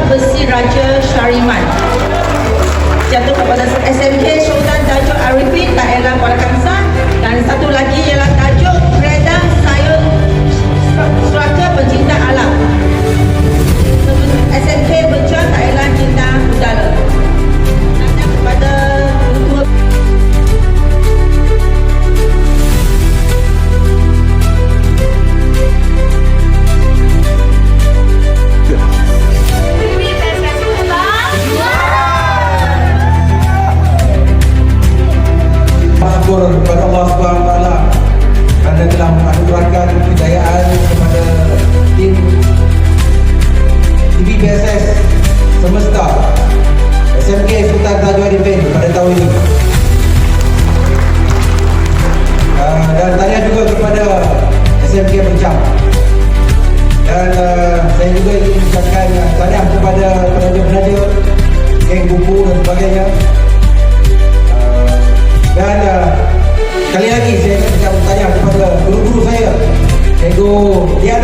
Besi Raja Shariman. BSS semesta SMK Sultan Tajul Arifin pada tahun ini. Uh, dan tanya juga kepada SMK Pencang. Dan uh, saya juga ingin mengucapkan uh, tahniah kepada penaja-penaja, geng buku dan sebagainya. Uh, dan uh, sekali lagi saya ingin mengucapkan tahniah kepada guru-guru saya, Cikgu Diana,